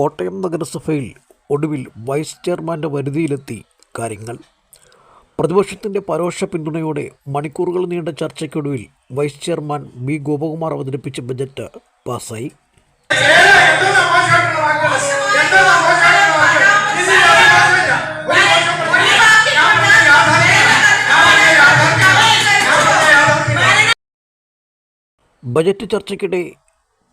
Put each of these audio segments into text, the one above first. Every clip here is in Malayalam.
കോട്ടയം നഗരസഭയിൽ ഒടുവിൽ വൈസ് ചെയർമാന്റെ വരുതിയിലെത്തി കാര്യങ്ങൾ. പ്രതിപക്ഷത്തിന്റെ പരോക്ഷ പിന്തുണയോടെ മണിക്കൂറുകൾ നീണ്ട ചർച്ചയ്ക്കൊടുവിൽ വൈസ് ചെയർമാൻ ബി ഗോപകുമാർ അവതരിപ്പിച്ച ബജറ്റ് പാസ്സായി. ബജറ്റ് ചർച്ചയ്ക്കിടെ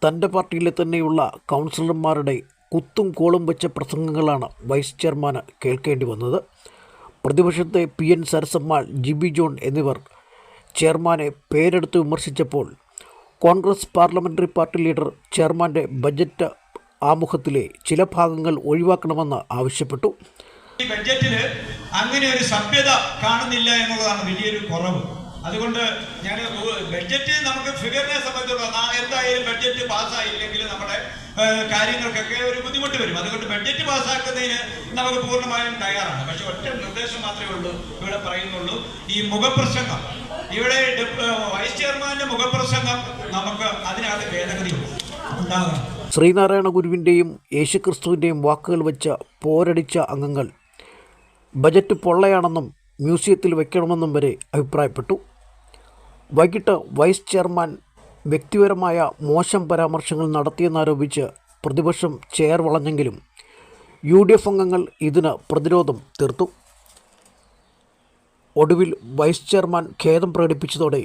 തന്റെ പാർട്ടിയിലെ തന്നെയുള്ള കൗൺസിലർമാരുടെ കുത്തും കോളും വെച്ച പ്രസംഗങ്ങളാണ് വൈസ് ചെയർമാന് കേൾക്കേണ്ടി വന്നത്. പ്രതിപക്ഷത്തെ P N Sarasamma Jibi John എന്നിവർ ചെയർമാനെ പേരെടുത്ത് വിമർശിച്ചപ്പോൾ കോൺഗ്രസ് പാർലമെന്ററി പാർട്ടി ലീഡർ ചെയർമാന്റെ ബജറ്റ് ആമുഖത്തിലെ ചില ഭാഗങ്ങൾ ഒഴിവാക്കണമെന്ന് ആവശ്യപ്പെട്ടു. ഈ ബഡ്ജറ്റിൽ അങ്ങനെ ഒരു സഭ്യത കാണുന്നില്ല എന്നുള്ളതാണ് വലിയൊരു കുറവ്. അതുകൊണ്ട് ഞാൻ ബഡ്ജറ്റ് നമുക്ക് ഫിഗറിനെ സംബന്ധിച്ചിടത്തോളം എന്തായാലും ബഡ്ജറ്റ് പാസ്സായില്ലെങ്കിൽ നമ്മുടെ കാര്യങ്ങൾക്കൊക്കെ ഒരു ബുദ്ധിമുട്ട് വരും. അതുകൊണ്ട് ബഡ്ജറ്റ് പാസ്സാക്കുന്നതിന് നമുക്ക് പൂർണമായും തയ്യാറാണ്. പക്ഷെ ഒറ്റ നിർദ്ദേശം മാത്രമേ ഉള്ളൂ. ഇവിടെ പറയുന്നുള്ളൂ. ഈ മുഖപ്രസംഗം. ഇവിടെ വൈസ് ചെയർമാന്റെ മുഖപ്രസംഗം നമുക്ക് അതിനകത്ത് ഭേദഗതി ഉണ്ടാകണം ശ്രീനാരായണ ഗുരുവിന്റെയും യേശുക്രിസ്തുവിന്റെയും വാക്കുകൾ വെച്ച് പോരടിച്ച അംഗങ്ങൾ ബജറ്റ് പൊള്ളയാണെന്നും മ്യൂസിയത്തിൽ വയ്ക്കണമെന്നും വരെ അഭിപ്രായപ്പെട്ടു. വൈകിട്ട് വൈസ് ചെയർമാൻ വ്യക്തിപരമായ മോശം പരാമർശങ്ങൾ നടത്തിയെന്നാരോപിച്ച് പ്രതിപക്ഷം ചെയർ വളഞ്ഞെങ്കിലും യു ഡി എഫ് അംഗങ്ങൾ ഇതിന് പ്രതിരോധം തീർത്തു. ഒടുവിൽ വൈസ് ചെയർമാൻ ഖേദം പ്രകടിപ്പിച്ചതോടെ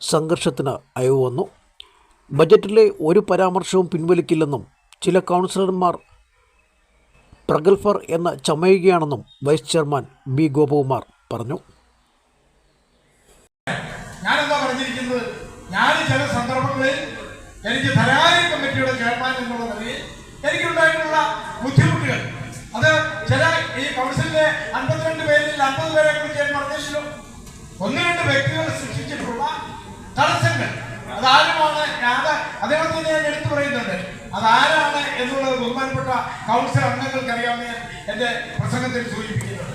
സംഘർഷത്തിന് അയവ് വന്നു. ബജറ്റിലെ ഒരു പരാമർശവും പിൻവലിക്കില്ലെന്നും ചില കൗൺസിലർമാർ പ്രഗത്ഭർ എന്ന് ചമയുകയാണെന്നും വൈസ് ചെയർമാൻ ബി ഗോപകുമാർ പറഞ്ഞു. ഞാനെന്താ പറഞ്ഞിരിക്കുന്നത്? ഞാൻ ചില സന്ദർഭങ്ങളിൽ എനിക്ക് ധനകാര്യ കമ്മിറ്റിയുടെ ചെയർമാൻ എന്നുള്ള നിലയിൽ എനിക്കുണ്ടായിട്ടുള്ള ബുദ്ധിമുട്ടുകൾ. അത് ചില ഈ കൗൺസിലിലെ അൻപത്തിരണ്ട് പേരിൽ അൻപത് പേരെ കുറിച്ച് ഞാൻ പറഞ്ഞല്ലോ ഒന്ന് രണ്ട് വ്യക്തികൾ സൃഷ്ടിച്ചിട്ടുള്ള തടസ്സങ്ങൾ. അതാരുമാണ് അത് അദ്ദേഹത്തിന് ഞാൻ എടുത്തു പറയുന്നുണ്ട്. അതാരാണ് എന്നുള്ളത് ബഹുമാനപ്പെട്ട കൗൺസിൽ അംഗങ്ങൾക്ക് അറിയാമെന്ന് ഞാൻ എന്റെ പ്രസംഗത്തിൽ സൂചിപ്പിക്കും